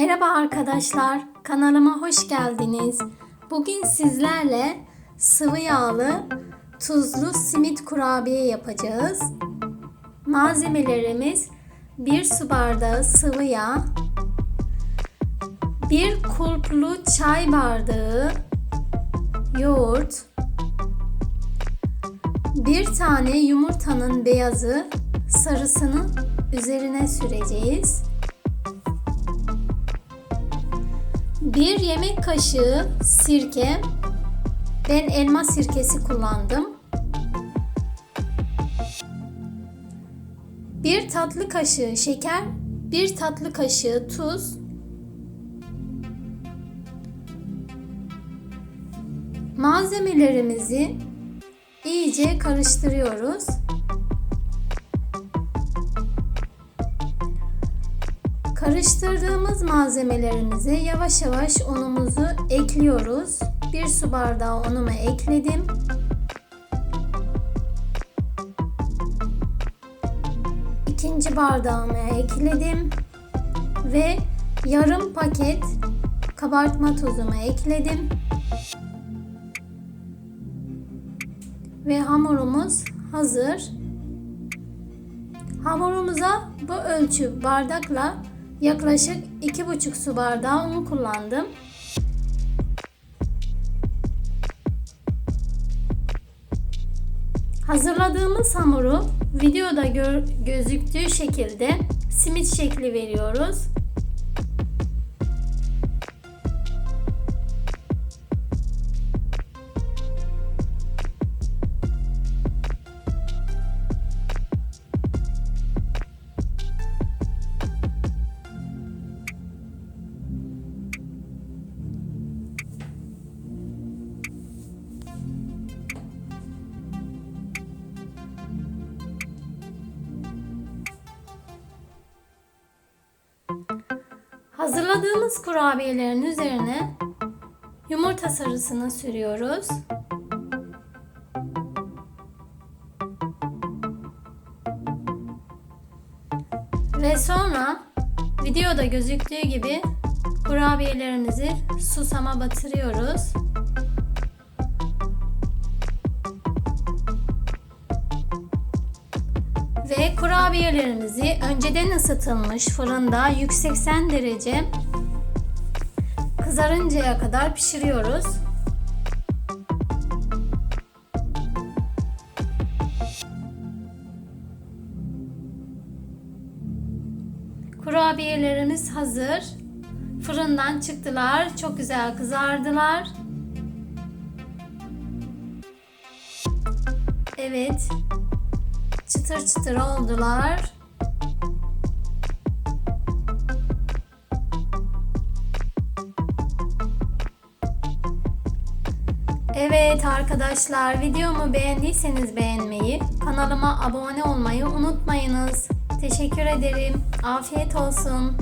Merhaba arkadaşlar, kanalıma hoş geldiniz. Bugün sizlerle sıvı yağlı tuzlu simit kurabiye yapacağız. Malzemelerimiz 1 su bardağı sıvı yağ, 1 kulplu çay bardağı yoğurt, 1 tane yumurtanın beyazı sarısını üzerine süreceğiz. 1 yemek kaşığı sirke. Ben elma sirkesi kullandım. 1 tatlı kaşığı şeker, 1 tatlı kaşığı tuz. Malzemelerimizi iyice karıştırıyoruz. Karıştırdığımız malzemelerimizi yavaş yavaş unumuzu ekliyoruz. Bir su bardağı unumu ekledim. İkinci bardağımı ekledim. Ve yarım paket kabartma tozumu ekledim. Ve hamurumuz hazır. Hamurumuza bu ölçü bardakla yaklaşık 2,5 su bardağı un kullandım. Hazırladığımız hamuru videoda gözüktüğü şekilde simit şekli veriyoruz. Hazırladığımız kurabiyelerin üzerine yumurta sarısını sürüyoruz. Ve sonra videoda gözüktüğü gibi kurabiyelerimizi susama batırıyoruz. Ve kurabiyelerimizi önceden ısıtılmış fırında 180 derece kızarıncaya kadar pişiriyoruz. Kurabiyelerimiz hazır. Fırından çıktılar. Çok güzel kızardılar. Evet. Çıtır çıtır oldular. Evet arkadaşlar videomu beğendiyseniz beğenmeyi, kanalıma abone olmayı unutmayınız. Teşekkür ederim. Afiyet olsun.